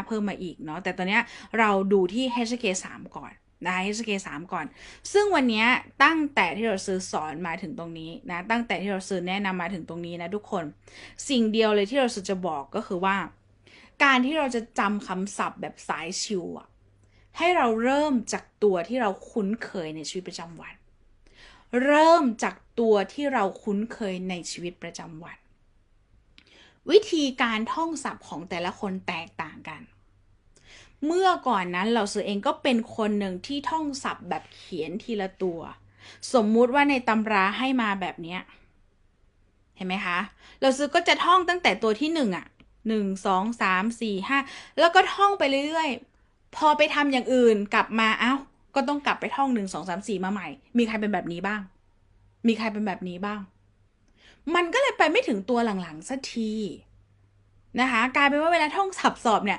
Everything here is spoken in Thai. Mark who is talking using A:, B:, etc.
A: 5 เพิ่มมาอีกเนาะแต่ตอนนี้เราดูที่ HK 3ก่อนนะ HK 3ก่อน ซึ่งวันนี้ตั้งแต่ที่เราซื้อสอนมาถึงตรงนี้นะ ตั้งแต่ที่เราซื้อแนะนำมาถึงตรงนี้นะทุกคน สิ่งเดียวเลยที่เราจะบอกก็คือว่า การที่เราจะจำคำศัพท์แบบสายชิวอะให้เราเริ่มจากตัวที่เราคุ้นเคยในชีวิตประจำวัน เริ่มจากตัวที่เราคุ้นเคยในชีวิตประจำวัน วิธีการท่องศัพท์ของแต่ละคนแตกต่าง กัน เมื่อก่อนนั้นเราซื้อเองก็เป็นคนหนึ่งที่ท่องศัพท์แบบเขียนทีละตัว สมมุติว่าในตำราให้มาแบบเนี้ยเห็นไหมคะ เราซื้อก็จะท่องตั้งแต่ตัวที่หนึ่งอะหนึ่งสองสามสี่ห้าแล้วก็ท่องไปเรื่อยๆ พอไปทำอย่างอื่นกลับมาเอ้า ก็ต้องกลับไปท่องหนึ่งสองสามสี่มาใหม่ มีใครเป็นแบบนี้บ้าง มีใครเป็นแบบนี้บ้าง มันก็เลยไปไม่ถึงตัวหลังๆสักที นะคะกลายเป็นว่าเวลาท่องสับสอบเนี่ย